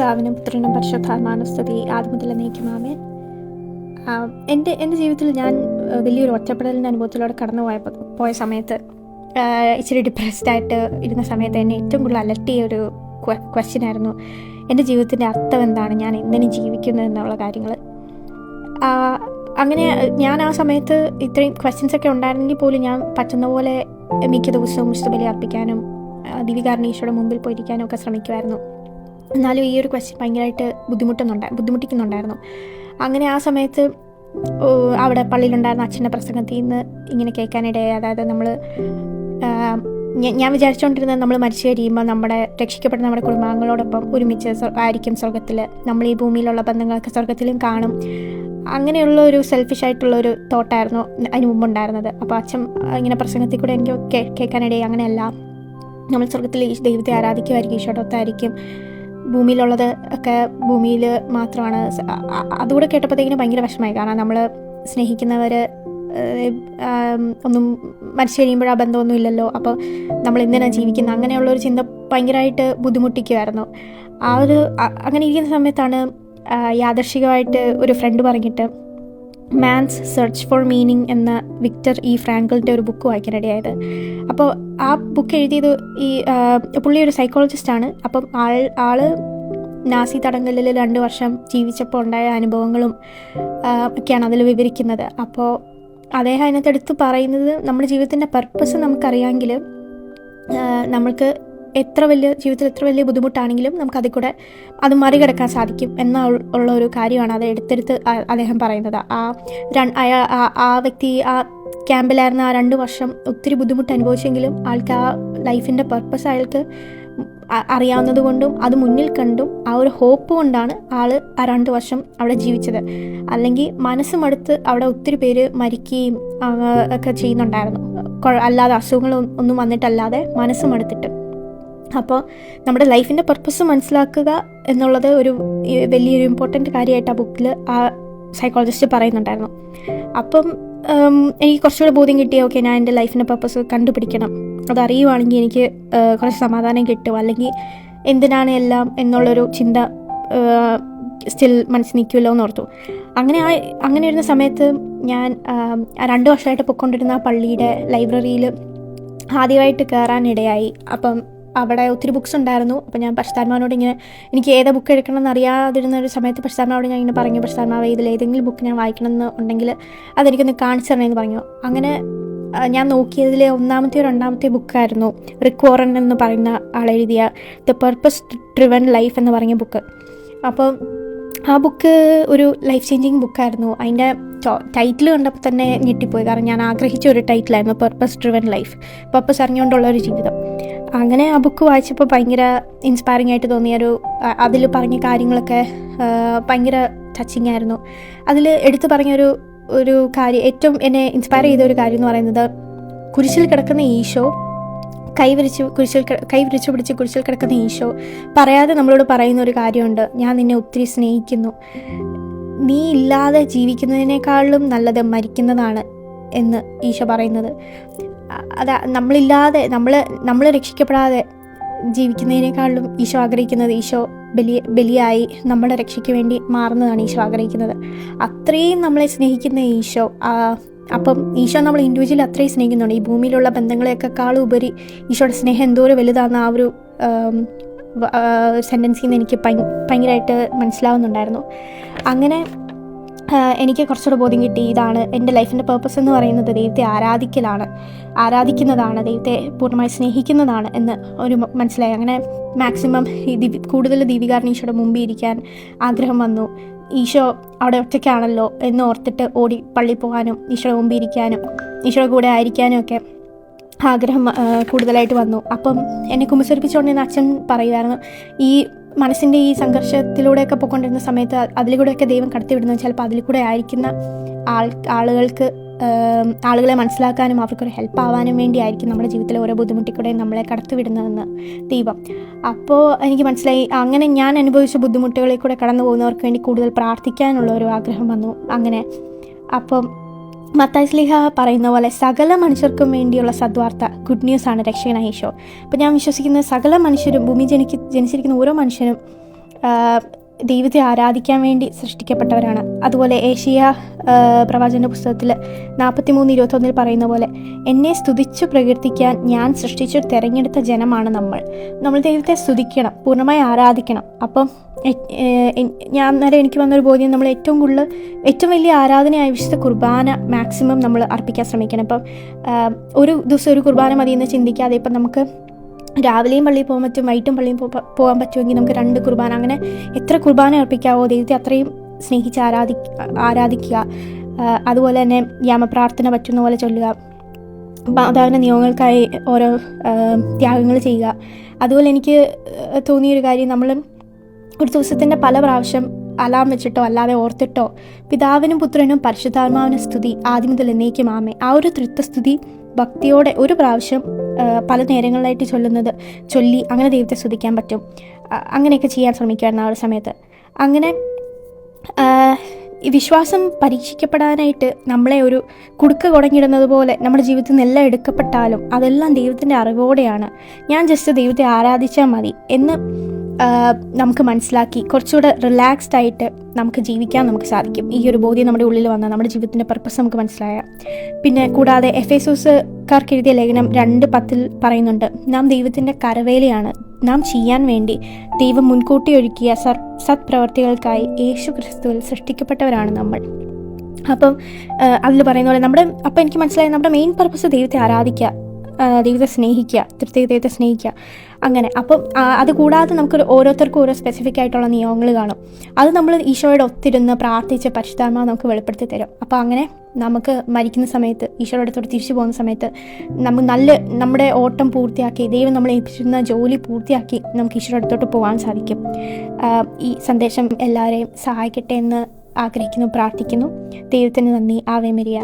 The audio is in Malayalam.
പിതാവിനും പുത്രനും പരിശുദ്ധാത്മാനും സ്ഥിതി ആദ്യം മുതൽ നീക്കുമാമേൻ എന്റെ എന്റെ ജീവിതത്തിൽ ഞാൻ വലിയൊരു ഒറ്റപ്പെടലിന്റെ അനുഭവത്തിലൂടെ കടന്നു പോയപ്പോൾ പോയ സമയത്ത് ഇച്ചിരി ഡിപ്രസ്ഡ് ആയിട്ട് ഇരുന്ന സമയത്ത് എന്നെ ഏറ്റവും കൂടുതൽ അലട്ടിയ ഒരു ക്വസ്റ്റ്യൻ ആയിരുന്നു. എന്റെ ജീവിതത്തിന്റെ അർത്ഥം എന്താണ്? ഞാൻ എന്തിനു ജീവിക്കുന്നു എന്നുള്ള കാര്യങ്ങൾ അങ്ങനെ ഞാൻ ആ സമയത്ത് ഇത്രയും ക്വസ്റ്റ്യൻസ് ഒക്കെ ഉണ്ടായിരുന്നെങ്കിൽ പോലും ഞാൻ പറ്റുന്ന പോലെ മിക്ക ദിവസവും മുസ്തുബലി അർപ്പിക്കാനും ദിവികാരണീശ്വരുടെ മുമ്പിൽ പോയിരിക്കാനും ഒക്കെ ശ്രമിക്കുമായിരുന്നു എന്നാലും ഈ ഒരു ക്വസ്റ്റ്യൻ ഭയങ്കരമായിട്ട് ബുദ്ധിമുട്ടുന്നുണ്ട് ബുദ്ധിമുട്ടിക്കുന്നുണ്ടായിരുന്നു. അങ്ങനെ ആ സമയത്ത് അവിടെ പള്ളിയിലുണ്ടായിരുന്ന അച്ഛന്റെ പ്രസംഗത്തിൽ നിന്ന് ഇങ്ങനെ കേൾക്കാനിടയായി. അതായത് നമ്മൾ ഞാൻ വിചാരിച്ചുകൊണ്ടിരുന്നത് നമ്മൾ മരിച്ചു കഴിയുമ്പോൾ നമ്മുടെ രക്ഷിക്കപ്പെടുന്ന നമ്മുടെ കുടുംബാംഗങ്ങളോടൊപ്പം ഒരുമിച്ച് ആയിരിക്കും സ്വർഗത്തിൽ നമ്മൾ ഈ ഭൂമിയിലുള്ള ബന്ധങ്ങളൊക്കെ സ്വർഗത്തിലും കാണും. അങ്ങനെയുള്ള ഒരു സെൽഫിഷ് ആയിട്ടുള്ള ഒരു തോട്ടായിരുന്നു അതിന് മുമ്പുണ്ടായിരുന്നത്. അപ്പോൾ അച്ഛൻ ഇങ്ങനെ പ്രസംഗത്തിൽ കൂടെ എനിക്ക് കേൾക്കാനിടയായി. അങ്ങനെയല്ല നമ്മൾ സ്വർഗത്തിൽ ദൈവത്തെ ആരാധിക്കുമായിരിക്കും ഈശോടൊത്തായിരിക്കും ഭൂമിയിലുള്ളത് ഒക്കെ ഭൂമിയിൽ മാത്രമാണ്. അതുകൂടെ കേട്ടപ്പോഴത്തേക്കിനും ഭയങ്കര വിഷമമായി. കാരണം നമ്മൾ സ്നേഹിക്കുന്നവർ ഒന്നും മരിച്ചു കഴിയുമ്പോൾ ആ ബന്ധമൊന്നും ഇല്ലല്ലോ. അപ്പോൾ നമ്മൾ എന്തിനാണ് ജീവിക്കുന്നത് അങ്ങനെയുള്ള ഒരു ചിന്ത ഭയങ്കരമായിട്ട് ബുദ്ധിമുട്ടിക്കുമായിരുന്നു ആ ഒരു അങ്ങനെ ഇരിക്കുന്ന സമയത്താണ് യാദർശികമായിട്ട് ഒരു ഫ്രണ്ട് പറഞ്ഞിട്ട് മാൻസ് സെർച്ച് ഫോർ മീനിങ് എന്ന വിക്ടർ ഇ ഫ്രാങ്കിളിന്റെ ഒരു ബുക്ക് വായിക്കാനിടയായത് അപ്പോൾ ആ ബുക്ക് എഴുതിയത് ഈ പുള്ളി ഒരു സൈക്കോളജിസ്റ്റാണ് അപ്പം ആൾ ആൾ നാസി തടങ്കലിൽ രണ്ട് വർഷം ജീവിച്ചപ്പോൾ ഉണ്ടായ അനുഭവങ്ങളും ഒക്കെയാണ് അതിൽ വിവരിക്കുന്നത്. അപ്പോൾ അദ്ദേഹം അതിനകത്ത് എടുത്ത് പറയുന്നത് നമ്മുടെ ജീവിതത്തിന്റെ പർപ്പസ് നമുക്കറിയാമെങ്കിൽ നമ്മൾക്ക് എത്ര വലിയ ജീവിതത്തിൽ എത്ര വലിയ ബുദ്ധിമുട്ടാണെങ്കിലും നമുക്ക് അതിൽ കൂടെ അത് മറികടക്കാൻ സാധിക്കും എന്ന ഉള്ള ഒരു കാര്യമാണ് അത് എടുത്തെടുത്ത് അദ്ദേഹം പറയുന്നത്. ആ രൺ- അയാ- ആ- വ്യക്തി ആ ക്യാമ്പിലായിരുന്ന ആ രണ്ട് വർഷം ഒത്തിരി ബുദ്ധിമുട്ട് അനുഭവിച്ചെങ്കിലും ആൾക്ക് ആ ലൈഫിന്റെ പർപ്പസ് അയാൾക്ക് അറിയാവുന്നത് കൊണ്ടും അത് മുന്നിൽ കണ്ടും ആ ഒരു ഹോപ്പ് കൊണ്ടാണ് ആൾ ആ രണ്ട് വർഷം അവിടെ ജീവിച്ചത്. അല്ലെങ്കിൽ മനസ്സ് മടുത്ത് അവിടെ ഒത്തിരി പേര് മരിക്കുകയും ഒക്കെ ചെയ്യുന്നുണ്ടായിരുന്നു. അല്ലാതെ അസുഖങ്ങളൊന്നും വന്നിട്ടല്ലാതെ മനസ്സ് മടുത്തിട്ട് അപ്പോൾ നമ്മുടെ ലൈഫിന്റെ പർപ്പസ് മനസ്സിലാക്കുക എന്നുള്ളത് ഒരു വലിയൊരു ഇമ്പോർട്ടന്റ് കാര്യമായിട്ട് ആ ബുക്കിൽ ആ സൈക്കോളജിസ്റ്റ് പറയുന്നുണ്ടായിരുന്നു. അപ്പം എനിക്ക് കുറച്ചുകൂടെ ബോധ്യം കിട്ടിയ ഓക്കെ ഞാൻ എന്റെ ലൈഫിന്റെ പർപ്പസ് കണ്ടുപിടിക്കണം. അതറിയുവാണെങ്കിൽ എനിക്ക് കുറച്ച് സമാധാനം കിട്ടും. അല്ലെങ്കിൽ എന്തിനാണ് എല്ലാം എന്നുള്ളൊരു ചിന്ത സ്റ്റിൽ മനസ്സിൽ നിൽക്കുമല്ലോ എന്ന് ഓർത്തു. അങ്ങനെ ആ അങ്ങനെ ഇരുന്ന സമയത്ത് ഞാൻ രണ്ട് വർഷമായിട്ട് പൊയ്ക്കൊണ്ടിരുന്ന ആ പള്ളിയുടെ ലൈബ്രറിയിൽ ആദ്യമായിട്ട് കയറാനിടയായി അപ്പം അവിടെ ഒത്തിരി ബുക്ക്സ് ഉണ്ടായിരുന്നു. അപ്പോൾ ഞാൻ പരിശുദ്ധാത്മാവിനോട് ഇങ്ങനെ എനിക്ക് ഏതാ ബുക്ക് എടുക്കണം എന്ന് അറിയാതിരുന്ന ഒരു സമയത്ത് പരിശുദ്ധാത്മാവോട് ഞാൻ ഇങ്ങനെ പറഞ്ഞു പരിശുദ്ധാത്മാവ് ഇതിൽ ഏതെങ്കിലും ബുക്ക് ഞാൻ വായിക്കണം എന്ന് ഉണ്ടെങ്കിൽ അതെനിക്കൊന്ന് കാണിച്ചു തരണമെന്ന് പറഞ്ഞു. അങ്ങനെ ഞാൻ നോക്കിയതിലെ ഒന്നാമത്തെ രണ്ടാമത്തെ ബുക്കായിരുന്നു റിക്വോറൻ എന്ന് പറയുന്ന ആളെഴുതിയ ദ പർപ്പസ് ഡ്രിവൺ ലൈഫ് എന്ന് പറഞ്ഞ ബുക്ക് അപ്പം ആ ബുക്ക് ഒരു ലൈഫ് ചേഞ്ചിങ് ബുക്കായിരുന്നു അതിന്റെ ടൈറ്റിൽ കണ്ടപ്പോൾ തന്നെ ഞെട്ടിപ്പോയി. കാരണം ഞാൻ ആഗ്രഹിച്ച ഒരു ടൈറ്റിലായിരുന്നു പർപ്പസ് ഡ്രിവൻ ലൈഫ് പർപ്പസ് അറിഞ്ഞുകൊണ്ടുള്ള ഒരു ജീവിതം. അങ്ങനെ ആ ബുക്ക് വായിച്ചപ്പോൾ ഭയങ്കര ഇൻസ്പയറിംഗ് ആയിട്ട് തോന്നിയ ഒരു അതിൽ പറഞ്ഞ കാര്യങ്ങളൊക്കെ ഭയങ്കര ടച്ചിങ് ആയിരുന്നു. അതിൽ എടുത്തു പറഞ്ഞൊരു ഒരു കാര്യം ഏറ്റവും എന്നെ ഇൻസ്പയർ ചെയ്ത ഒരു കാര്യം എന്ന് പറയുന്നത് കുരിശിൽ കിടക്കുന്ന ഈശോ കൈവിരിച്ച് കുരിശിൽ കൈവിരിച്ച് പിടിച്ച് കുരിശിൽ കിടക്കുന്ന ഈശോ പറയാതെ നമ്മളോട് പറയുന്ന ഒരു കാര്യമുണ്ട്. ഞാൻ നിന്നെ ഒത്തിരി സ്നേഹിക്കുന്നു. നീ ഇല്ലാതെ ജീവിക്കുന്നതിനേക്കാളും നല്ലത് മരിക്കുന്നതാണ് എന്ന് ഈശോ പറയുന്നത്. അതാ നമ്മളില്ലാതെ നമ്മൾ നമ്മൾ രക്ഷിക്കപ്പെടാതെ ജീവിക്കുന്നതിനേക്കാളും ഈശോ ആഗ്രഹിക്കുന്നത് ഈശോ ബലി ബലിയായി നമ്മുടെ രക്ഷയ്ക്ക് വേണ്ടി മാറുന്നതാണ് ഈശോ ആഗ്രഹിക്കുന്നത്. അത്രയും നമ്മളെ സ്നേഹിക്കുന്ന ഈശോ അപ്പം ഈശോ നമ്മൾ ഇൻഡിവിജ്വലി അത്രയും സ്നേഹിക്കുന്നുണ്ട്. ഈ ഭൂമിയിലുള്ള ബന്ധങ്ങളെക്കാളും ഉപരി ഈശോയുടെ സ്നേഹം എന്തോരം വലുതാണെന്ന് ആ ഒരു സെന്റൻസിൽ നിന്ന് എനിക്ക് ഭയ- ഭയങ്കരമായിട്ട് മനസ്സിലാവുന്നുണ്ടായിരുന്നു. അങ്ങനെ എനിക്ക് കുറച്ചുകൂടെ ബോധ്യം കിട്ടി. ഇതാണ് എന്റെ ലൈഫിന്റെ പർപ്പസ് എന്ന് പറയുന്നത്. ദൈവത്തെ ആരാധിക്കലാണ്. ആരാധിക്കുന്നതാണ്. ദൈവത്തെ പൂർണമായി സ്നേഹിക്കുന്നതാണ് എന്ന് ഒരു മനസ്സിലായി. അങ്ങനെ മാക്സിമം ഈ കൂടുതൽ ദീപികാരൻ മുമ്പിൽ ഇരിക്കാൻ ആഗ്രഹം വന്നു. ഈശോ അവിടെ ഒറ്റയ്ക്കാണല്ലോ എന്ന് ഓർത്തിട്ട് ഓടി പള്ളി പോകാനും ഈശോയുടെ മുമ്പിൽ ഇരിക്കാനും ഈശോയുടെ കൂടെ ആയിരിക്കാനും ഒക്കെ ആഗ്രഹം കൂടുതലായിട്ട് വന്നു. അപ്പം എന്നെ കുമ്പസരിപ്പിച്ചുകൊണ്ടിരുന്ന അച്ഛൻ പറയുമായിരുന്നു ഈ മനസ്സിന്റെ ഈ സംഘർഷത്തിലൂടെയൊക്കെ പോയിക്കൊണ്ടിരുന്ന സമയത്ത് അതിലൂടെയൊക്കെ ദൈവം കടത്തിവിടുന്നത് ചിലപ്പോൾ അതിൽ കൂടെ ആയിരിക്കുന്ന ആൾ ആളുകൾക്ക് ആളുകളെ മനസ്സിലാക്കാനും അവർക്കൊരു ഹെൽപ്പ് ആവാനും വേണ്ടിയായിരിക്കും നമ്മുടെ ജീവിതത്തിലെ ഓരോ ബുദ്ധിമുട്ടിൽ കൂടെ നമ്മളെ കടത്തിവിടുന്നതെന്ന് ദൈവം. അപ്പോൾ എനിക്ക് മനസ്സിലായി അങ്ങനെ ഞാൻ അനുഭവിച്ച ബുദ്ധിമുട്ടുകളിൽ കൂടെ കടന്നു പോകുന്നവർക്ക് വേണ്ടി കൂടുതൽ പ്രാർത്ഥിക്കാനുള്ള ഒരു ആഗ്രഹം വന്നു. അങ്ങനെ. അപ്പം മത്തായി സ്ലിഹ പറയുന്ന പോലെ സകല മനുഷ്യർക്കും വേണ്ടിയുള്ള സദ്വാർത്ത ഗുഡ് ന്യൂസ് ആണ് രക്ഷകനായ ഈശോ. അപ്പം ഞാൻ വിശ്വസിക്കുന്ന സകല മനുഷ്യരും ഭൂമി ജനിക്ക് ജനിച്ചിരിക്കുന്ന ഓരോ മനുഷ്യരും ആ, ദൈവത്തെ ആരാധിക്കാൻ വേണ്ടി സൃഷ്ടിക്കപ്പെട്ടവരാണ്. അതുപോലെ ഏഷ്യ പ്രവാചന പുസ്തകത്തിൽ നാൽപ്പത്തി മൂന്ന് ഇരുപത്തൊന്നിൽ പറയുന്ന പോലെ എന്നെ സ്തുതിച്ചു പ്രകീർത്തിക്കാൻ ഞാൻ സൃഷ്ടിച്ചു തിരഞ്ഞെടുത്ത ജനമാണ് നമ്മൾ. നമ്മൾ ദൈവത്തെ സ്തുതിക്കണം പൂർണമായി ആരാധിക്കണം. അപ്പം ഞാൻ അന്നേരം എനിക്ക് വന്നൊരു ബോധ്യം നമ്മൾ ഏറ്റവും കൂടുതൽ ഏറ്റവും വലിയ ആരാധനയായ വിശുദ്ധ കുർബാന മാക്സിമം നമ്മൾ അർപ്പിക്കാൻ ശ്രമിക്കണം. ഇപ്പം ഒരു ദിവസം ഒരു കുർബാന മതി എന്ന് ചിന്തിക്കാതെ ഇപ്പം നമുക്ക് രാവിലെയും പള്ളിയിൽ പോകാൻ പറ്റും വൈകിട്ടും പള്ളിയിൽ പോകാൻ പറ്റുമെങ്കിൽ നമുക്ക് രണ്ട് കുർബാന. അങ്ങനെ എത്ര കുർബാന അർപ്പിക്കാവോ ദൈവത്തെ അത്രയും സ്നേഹിച്ച് ആരാധി ആരാധിക്കുക. അതുപോലെ തന്നെ യാമപ്രാർത്ഥന പറ്റുന്ന പോലെ ചൊല്ലുക. മാതാവിന്റെ നിയമങ്ങൾക്കായി ഓരോ ത്യാഗങ്ങൾ ചെയ്യുക. അതുപോലെ എനിക്ക് തോന്നിയൊരു കാര്യം നമ്മൾ ഒരു ദിവസത്തിന്റെ പല പ്രാവശ്യം അലാം വെച്ചിട്ടോ അല്ലാതെ ഓർത്തിട്ടോ പിതാവിനും പുത്രനും പരിശുദ്ധാത്മാവിനും സ്തുതി ആദ്യം മുതൽ എന്നേക്കും ആമേ ആ ഒരു തൃത്വസ്തുതി ഭക്തിയോടെ ഒരു പ്രാവശ്യം പല നേരങ്ങളിലായിട്ട് ചൊല്ലുന്നത് ചൊല്ലി അങ്ങനെ ദൈവത്തെ സ്തുതിക്കാൻ പറ്റും. അങ്ങനെയൊക്കെ ചെയ്യാൻ ശ്രമിക്കുകയായിരുന്നു ആ ഒരു സമയത്ത്. അങ്ങനെ ഈ വിശ്വാസം പരീക്ഷിക്കപ്പെടാനായിട്ട് നമ്മളെ ഒരു കുടുക്ക കുടങ്ങിടുന്നത് പോലെ നമ്മുടെ ജീവിതത്തിൽ നിന്ന് എല്ലാം എടുക്കപ്പെട്ടാലും അതെല്ലാം ദൈവത്തിന്റെ അറിവോടെയാണ്. ഞാൻ ജസ്റ്റ് ദൈവത്തെ ആരാധിച്ചാൽ മതി എന്ന് നമുക്ക് മനസ്സിലാക്കി കുറച്ചുകൂടെ റിലാക്സ്ഡ് ആയിട്ട് നമുക്ക് ജീവിക്കാൻ നമുക്ക് സാധിക്കും. ഈ ഒരു ബോധ്യം നമ്മുടെ ഉള്ളിൽ വന്നാൽ നമ്മുടെ ജീവിതത്തിന്റെ പർപ്പസ് നമുക്ക് മനസ്സിലായ. പിന്നെ കൂടാതെ എഫ് എസോസുകാർക്ക് എഴുതിയ ലേഖനം രണ്ട് പത്തിൽ പറയുന്നുണ്ട് നാം ദൈവത്തിന്റെ കരവേലയാണ്. നാം ചെയ്യാൻ വേണ്ടി ദൈവം മുൻകൂട്ടി ഒരുക്കിയ സർ സത്പ്രവർത്തികൾക്കായി യേശു ക്രിസ്തുവിൽ സൃഷ്ടിക്കപ്പെട്ടവരാണ് നമ്മൾ. അപ്പം അതിൽ പറയുന്ന പോലെ നമ്മുടെ അപ്പം എനിക്ക് മനസ്സിലായി നമ്മുടെ മെയിൻ പർപ്പസ് ദൈവത്തെ ആരാധിക്കുക ദൈവത്തെ സ്നേഹിക്കുക തൃപ്തി ദൈവത്തെ സ്നേഹിക്കുക. അങ്ങനെ. അപ്പം അതുകൂടാതെ അത് കൂടാതെ നമുക്ക് ഓരോരുത്തർക്കും ഓരോ സ്പെസിഫിക് ആയിട്ടുള്ള നിയമങ്ങൾ കാണും. അത് നമ്മൾ ഈശോയുടെ ഒത്തിരുന്ന് പ്രാർത്ഥിച്ച് പരിശുദ്ധാത്മാവ് നമുക്ക് വെളിപ്പെടുത്തി തരും. അപ്പോൾ അങ്ങനെ നമുക്ക് മരിക്കുന്ന സമയത്ത് ഈശോയുടെ അടുത്തോട് തിരിച്ചു പോകുന്ന സമയത്ത് നമ്മൾ നല്ല നമ്മുടെ ഓട്ടം പൂർത്തിയാക്കി ദൈവം നമ്മളെ ഏൽപ്പിച്ചിരുന്ന ജോലി പൂർത്തിയാക്കി നമുക്ക് ഈശോയുടെ അടുത്തോട്ട് പോകാൻ സാധിക്കും. ഈ സന്ദേശം എല്ലാവരെയും സഹായിക്കട്ടെ എന്ന് ആഗ്രഹിക്കുന്നു പ്രാർത്ഥിക്കുന്നു. ദൈവത്തിന് നന്ദി. Ave Maria.